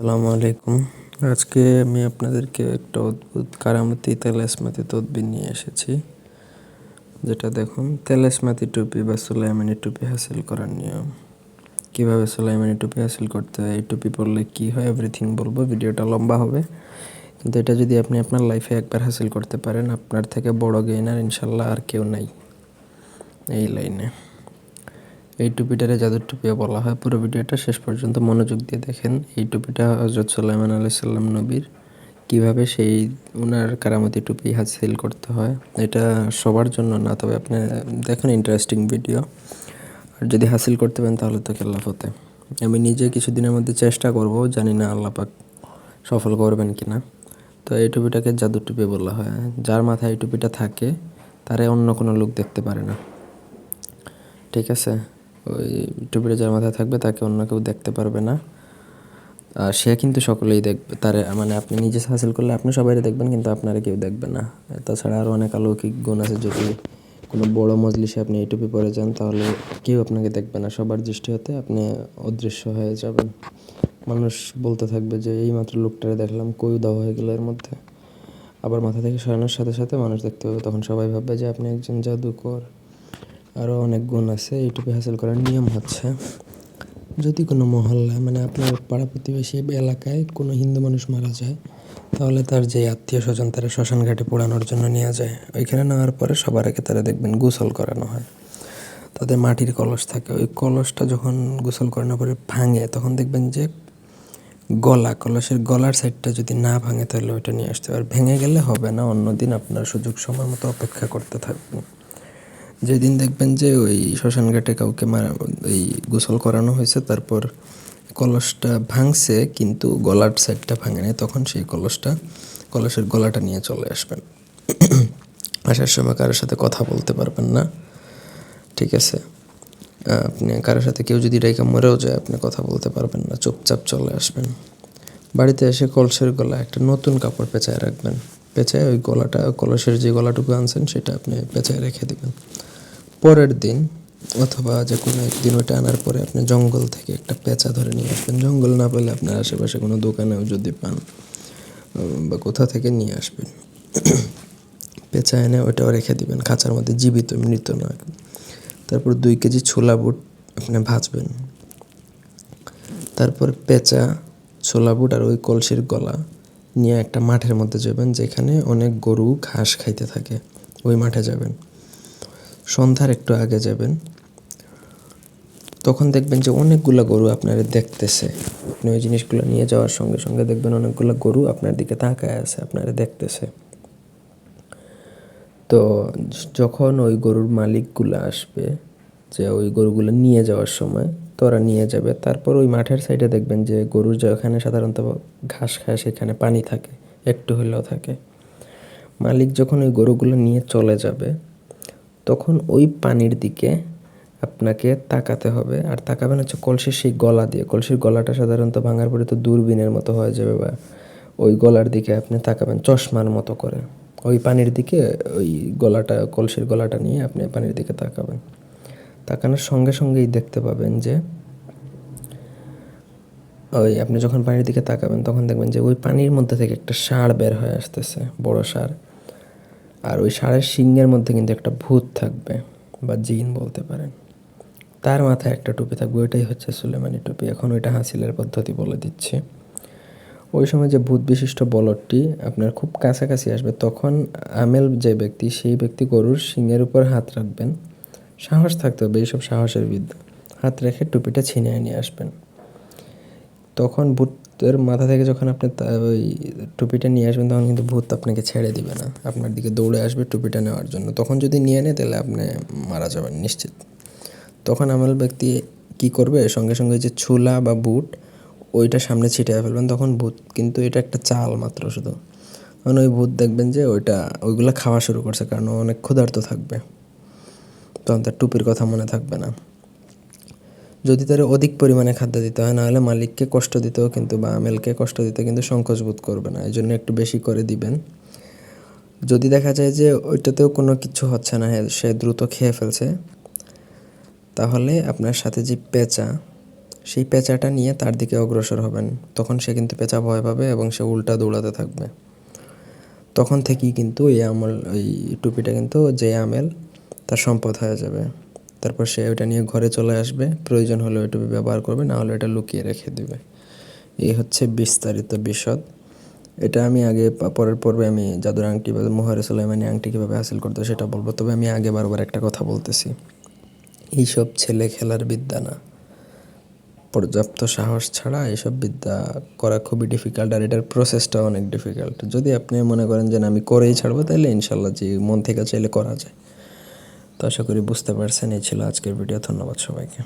আসসালামু আলাইকুম। আজকে আমি আপনাদেরকে একটা অদ্ভুত কারামতি তেলেসমাতি তদবির নিয়ে এসেছি। যেটা দেখুন, তেলেসমাতি টুপি বা সুলাইমানি টুপি হাসিল করার নিয়ম। কীভাবে সুলাইমানি টুপি হাসিল করতে হয়, এই টুপি পরলে কী হয় এভরিথিং বলব, ভিডিওটা লম্বা হবে। কিন্তু এটা যদি আপনি আপনার লাইফে একবার হাসিল করতে পারেন, আপনার থেকে বড় গেইনার ইনশাল্লাহ আর কেউ নাই, এই লাইনে। এই টুপিটারে জাদুর টুপিও বলা হয়, পুরো ভিডিওটা শেষ পর্যন্ত মনোযোগ দিয়ে দেখেন। এই টুপিটা হজরত সাল্লামান আলাইসাল্লাম নবীর। কীভাবে সেই ওনার কারামতি টুপি হাসিল করতে হয়, এটা সবার জন্য না, তবে আপনি দেখেন ইন্টারেস্টিং ভিডিও আর যদি হাসিল করতে পারেন, তাহলে তো হতে আমি নিজে কিছুদিনের মধ্যে চেষ্টা করব, জানি না আল্লাপাক সফল করবেন কি না তো এই টুপিটাকে জাদুর টুপি বলা হয়। যার মাথায় এই টুপিটা থাকে, তারে অন্য কোনো লোক দেখতে পারে না। ঠিক আছে? ওই টুপিটা যার মাথায় থাকবে তাকে অন্য কেউ দেখতে পারবে না। আর সে কিন্তু সকলেই দেখবে, তার মানে আপনি নিজে হাসিল করলে আপনি সবাই দেখবেন কিন্তু আপনারা কেউ দেখবে না। তাছাড়া আরও অনেক অলৌকিক গুণ আছে, যদি কোনো বড় মজলিসে আপনি এই টুপি পরে যান তাহলে কেউ আপনাকে দেখবে না। সবার দৃষ্টি হতে আপনি অদৃশ্য হয়ে যাবেন। মানুষ বলতে থাকবে যে, এই মাত্র লোকটারে দেখলাম কই দাও হয়ে গেল এর মধ্যে। আবার মাথা থেকে সরানোর সাথে সাথে মানুষ দেখতে পাবে, তখন সবাই ভাববে যে, আপনি একজন জাদুকর। আরও অনেক গুণ আছে এইটুকু হাসিল করার নিয়ম হচ্ছে। যদি কোনো মহল্লায় মানে আপনার পাড়া প্রতিবেশী এলাকায় কোনো হিন্দু মানুষ মারা যায়, তাহলে তার যে আত্মীয় স্বজন তারা শ্মশান ঘাটে পোড়ানোর জন্য নিয়ে যায়। ওইখানে নেওয়ার পরে সবার আগে তারা দেখবেন গোসল করানো হয়। তাদের মাটির কলস থাকে। ওই কলসটা যখন গোসল করানোর পরে ভাঙে, তখন দেখবেন যে গলা, কলসের গলার সাইডটা যদি না ভাঙে, তাহলে ওইটা নিয়ে আসতে আর ভেঙে গেলে হবে না, অন্যদিন আপনার সুযোগ সময় মতো অপেক্ষা করতে থাকবেন। যেদিন দেখবেন যে ওই শ্মশান ঘাটে কাউকে মারা ওই গোসল করানো হয়েছে, তারপর কলসটা ভাঙছে, কিন্তু গলার সাইডটা ভাঙে নাই, তখন সেই কলসটা, কলসের গলাটা নিয়ে চলে আসবেন। আসার সময় কারোর সাথে কথা বলতে পারবেন না, ঠিক আছে? আপনি, কারোর সাথে কেউ যদি রেখে মরেও যায়, আপনি কথা বলতে পারবেন না, চুপচাপ চলে আসবেন। বাড়িতে এসে কলসের গলা একটা নতুন কাপড় পেঁচায় রাখবেন। পেঁচায় ওই গলাটা, কলসের যে গলাটুকু আনছেন, সেটা আপনি পেঁচায় রেখে দেবেন। পরের দিন অথবা যে কোনো একদিন ওইটা আনার পরে আপনি জঙ্গল থেকে একটা পেঁচা ধরে নিয়ে আসবেন। জঙ্গল না পেলে আপনার আশেপাশে কোনো দোকানেও যদি পান বা কোথা থেকে নিয়ে আসবেন, পেঁচা এনে ওইটাও রেখে দিবেন। খাঁচার মধ্যে জীবিত, মৃত নয় তারপর দুই কেজি ছোলা বুট আপনি ভাজবেন। তারপর পেঁচা, ছোলা বুট আর ওই কলসির গলা নিয়ে একটা মাঠের মধ্যে যাবেন, যেখানে অনেক গরু ঘাস খাইতে থাকে। ওই মাঠে যাবেন। সন্ধ্যার একটু আগে যাবেন, তখন দেখবেন যে অনেকগুলো গরু আপনারা দেখতেছে। আপনি ওই জিনিসগুলো নিয়ে যাওয়ার সঙ্গে সঙ্গে দেখবেন অনেকগুলো গরু আপনার দিকে তাকায় আছে, আপনারা দেখতেছে। তো যখন ওই গরুর মালিকগুলো আসবে, যে ওই গরুগুলো নিয়ে যাওয়ার সময় তো ওরা নিয়ে যাবে, তারপর ওই মাঠের সাইডে দেখবেন যে গরুর যেখানে সাধারণত ঘাস খায় সেখানে পানি থাকে, একটু হলেও থাকে। মালিক যখন ওই গরুগুলো নিয়ে চলে যাবে তখন ওই পানির দিকে আপনাকে তাকাতে হবে। আর তাকাবেন হচ্ছে কলসির সেই গলা দিয়ে। কলসির গলাটা সাধারণত ভাঙার পরে তো দূরবীনের মতো হয়ে যাবে বা ওই গলার দিকে আপনি তাকাবেন চশমার মতো করে। ওই পানির দিকে ওই গলাটা, কলসির গলাটা নিয়ে আপনি পানির দিকে তাকাবেন। তাকানোর সঙ্গে সঙ্গেই দেখতে পাবেন যে ওই আপনি যখন পানির দিকে তাকাবেন তখন দেখবেন যে ওই পানির মধ্যে থেকে একটা সার বের হয়ে আসতেছে, বড় ষাঁড় আর ওই ষাঁড়ের শিংয়ের মধ্যে কিন্তু একটা ভূত থাকবে, বা জিন বলতে পারেন। তার মাথায় একটা টুপি থাকবে, ওইটাই হচ্ছে সুলেমানি টুপি। এখন ওইটা হাসিলের পদ্ধতি বলে দিচ্ছি। ওই সময় যে ভূত বিশিষ্ট বলদটি আপনার খুব কাছাকাছি আসবে, তখন আমেল যে ব্যক্তি, সেই ব্যক্তি গরুর শিংয়ের উপর হাত রাখবেন। সাহস থাকতে হবে এইসব সাহসের বিদ্যা হাত রেখে টুপিটা ছিনিয়ে নিয়ে আসবেন। তখন ভূতের মাথা থেকে যখন আপনি ওই টুপিটা নিয়ে আসবেন, তখন কিন্তু ভূত আপনাকে ছেড়ে দিবে না। আপনার দিকে দৌড়ে আসবে টুপিটা নেওয়ার জন্য। তখন যদি নিয়ে নেয়, তাহলে আপনি মারা যাবেন নিশ্চিত। তখন আমল ব্যক্তি কি করবে? সঙ্গে সঙ্গে যে ছুলা বা বুট, ওইটা সামনে ছিটিয়ে ফেলবেন। তখন ভূত কিন্তু এটা একটা চাল মাত্র শুধু। তখন ওই ভূত দেখবেন যে ওইটা, ওইগুলো খাওয়া শুরু করছে, কারণ অনেক ক্ষুধার্ত থাকবে। তখন তার টুপির কথা মনে থাকবে না। যদি তারা অধিক পরিমাণে খাদ্য দিতে হয়, নাহলে মালিককে কষ্ট দিতেও কিন্তু বা আমেলকে কষ্ট দিতে কিন্তু সংকোচ বোধ করবে না। এই জন্য একটু বেশি করে দিবেন। যদি দেখা যায় যে ওইটাতেও কোনো কিছু হচ্ছে না সে দ্রুত খেয়ে ফেলছে, তাহলে আপনার সাথে যে পেঁচা, সেই পেঁচাটা নিয়ে তার দিকে অগ্রসর হবেন। তখন সে কিন্তু পেঁচা ভয় পাবে এবং সে উল্টা দৌড়াতে থাকবে। তখন থেকেই কিন্তু এই আমল ওই টুপিটা কিন্তু, যে আমেল, তার সম্পদ হয়ে যাবে। তারপর সে ওইটা নিয়ে ঘরে চলে আসবে। প্রয়োজন হলে ওই টুপি ব্যবহার করবে, না হলে এটা লুকিয়ে রেখে দেবে। এই হচ্ছে বিস্তারিত বিশদ। এটা আমি আগে পরের পর্বে আমি জাদুর আংটি বা মোহরে সুলাইমানি আংটি কীভাবে হাসিল করতে সেটা বলব। তবে আমি আগে বারবার একটা কথা বলতেছি। এইসব ছেলে খেলার বিদ্যা না। পর্যাপ্ত সাহস ছাড়া এইসব বিদ্যা করা খুবই ডিফিকাল্ট আর এটার প্রসেসটা অনেক ডিফিকাল্ট যদি আপনি মনে করেন যে আমি করেই ছাড়বো, তাহলে ইনশাল্লাহ যে মন থেকে চাইলে করা যায়। তো আশা করি বুঝতে পারছেন। এই ছিল আজকের ভিডিও। ধন্যবাদ সবাইকে।